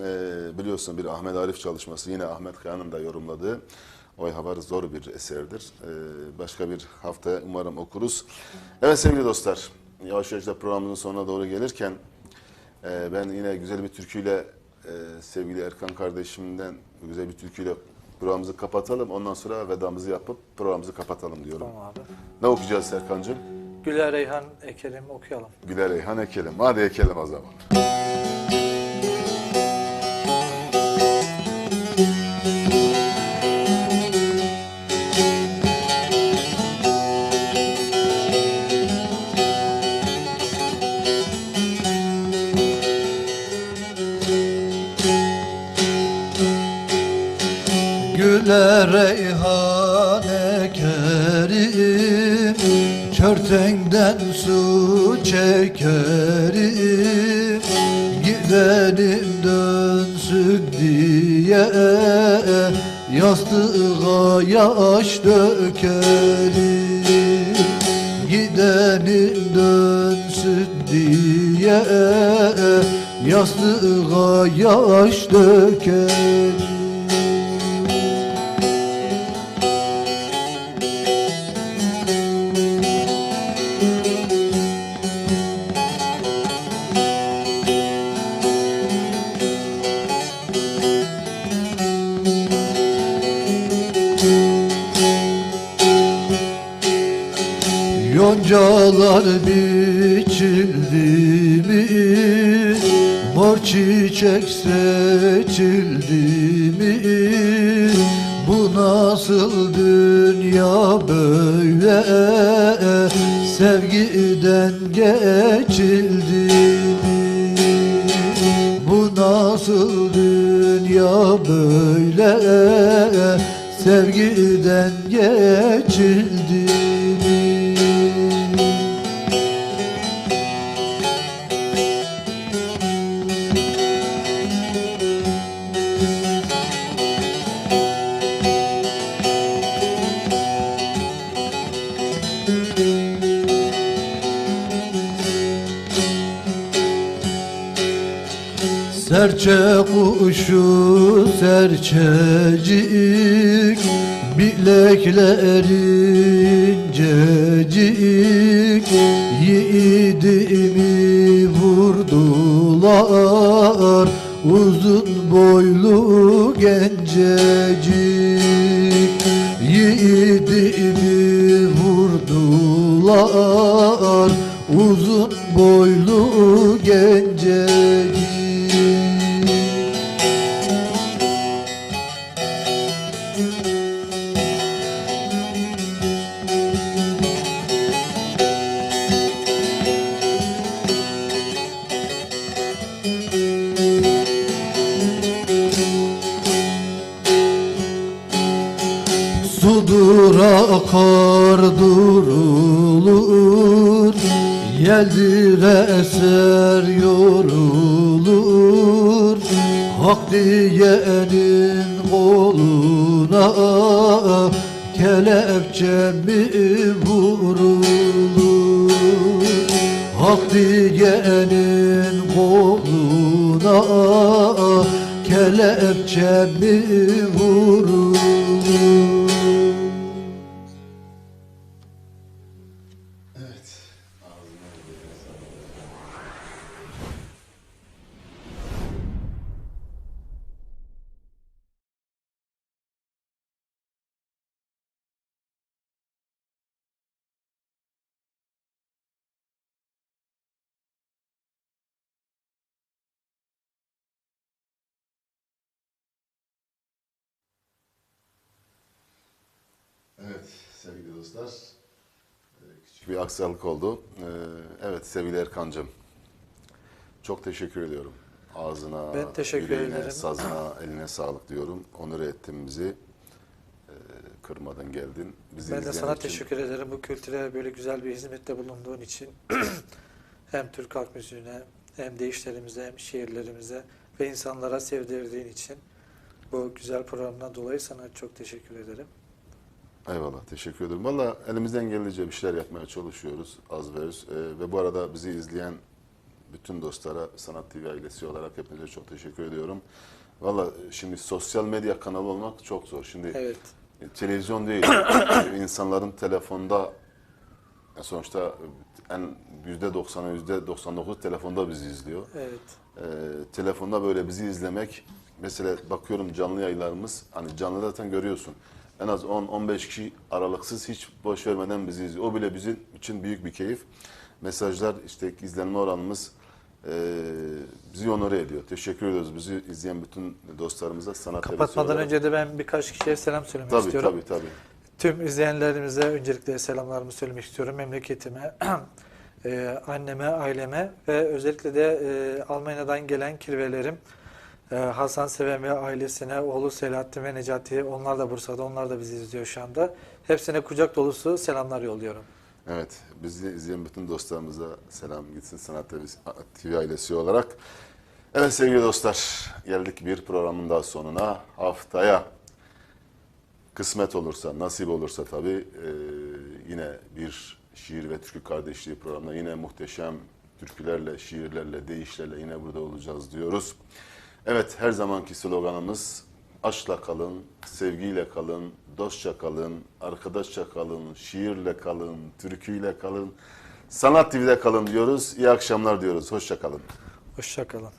Ee, biliyorsun bir Ahmet Arif çalışması yine Ahmet Kaya'nın da yorumladığı Oy Havar zor bir eserdir. Ee, başka bir hafta umarım okuruz. Evet sevgili dostlar yavaş yavaş da programımızın sonuna doğru gelirken e, ben yine güzel bir türküyle e, sevgili Erkan kardeşimden güzel bir türküyle programımızı kapatalım. Ondan sonra vedamızı yapıp programımızı kapatalım diyorum. Tamam abi. Ne okuyacağız Serkan'cığım? Güler Reyhan Ekelim okuyalım. Güler Reyhan ekelim. Hadi ekelim o zaman. Çörtengden su çekerim Gidelim dönsün diye. Yastığa yaş dökerim Gidelim dönsün diye. Yastığa yaş dökerim Yoncalar biçildi mi? Mor çiçek seçildi mi? Bu nasıl dünya böyle? Sevgiden geçildi mi? Bu nasıl dünya böyle? Sevgiden geçildi Serçe kuşu serçecik Bilekler incecik Yiğidimi vurdular Uzun boylu gencecik. Yiğidimi vurdular Uzun boylu gencecik Sudur akar durulur Yeldir eser yorulur. Hak diyenin koluna Kelepçe mi vurulur? Hak diyenin koluna Kelepçe mi vurulur dostlar. e, Küçük bir aksilik oldu. E, Evet sevgili Erkan'cığım. Çok teşekkür ediyorum. Ağzına, Ben teşekkür yüreğine, ederim. sazına, eline sağlık diyorum. Onur ettin bizi. E, Kırmadın geldin. Bizi Ben de sana için. teşekkür ederim bu kültüre böyle güzel bir hizmette bulunduğun için. hem Türk halk müziğine hem deyişlerimize hem şiirlerimize ve insanlara sevdirdiğin için bu güzel programdan dolayı sana çok teşekkür ederim. Eyvallah teşekkür ederim. Valla elimizden gelince bir şeyler yapmaya çalışıyoruz az ve öz. E, ve bu arada bizi izleyen bütün dostlara Sanat TV ailesi olarak hepinize çok teşekkür ediyorum. Valla şimdi sosyal medya kanalı olmak çok zor. Şimdi Evet. e, televizyon değil, insanların telefonda e, sonuçta en yüzde doksanı, yüzde 99 telefonda bizi izliyor. Evet. Ee, telefonda böyle bizi izlemek mesela bakıyorum canlı yayınlarımız hani canlı zaten görüyorsun en az 10-15 kişi aralıksız hiç boş vermeden bizi izliyor. O bile bizim için büyük bir keyif. Mesajlar işte izlenme oranımız e, bizi onore ediyor. Teşekkür ediyoruz bizi izleyen bütün dostlarımıza sanat Kapatmadan önce de ben birkaç kişiye selam söylemek tabii istiyorum. tabii tabii. Tüm izleyenlerimize öncelikle selamlarımı söylemek istiyorum. Memleketime, e, anneme, aileme ve özellikle de e, Almanya'dan gelen kirvelerim e, Hasan Seven ve ailesine, oğlu Selahattin ve Necati onlar da Bursa'da, onlar da bizi izliyor şu anda. Hepsine kucak dolusu selamlar yolluyorum. Evet, bizi izleyen bütün dostlarımıza selam gitsin Sanat TV ailesi olarak. Evet sevgili dostlar, geldik bir programın daha sonuna. Haftaya kısmet olursa, nasip olursa tabii e, yine bir şiir ve türkü kardeşliği programında yine muhteşem türkülerle, şiirlerle, deyişlerle yine burada olacağız diyoruz. Evet, her zamanki sloganımız aşkla kalın, sevgiyle kalın, dostça kalın, arkadaşça kalın, şiirle kalın, türküyle kalın, sanat TV'de kalın diyoruz. İyi akşamlar diyoruz. Hoşça kalın. Hoşçakalın.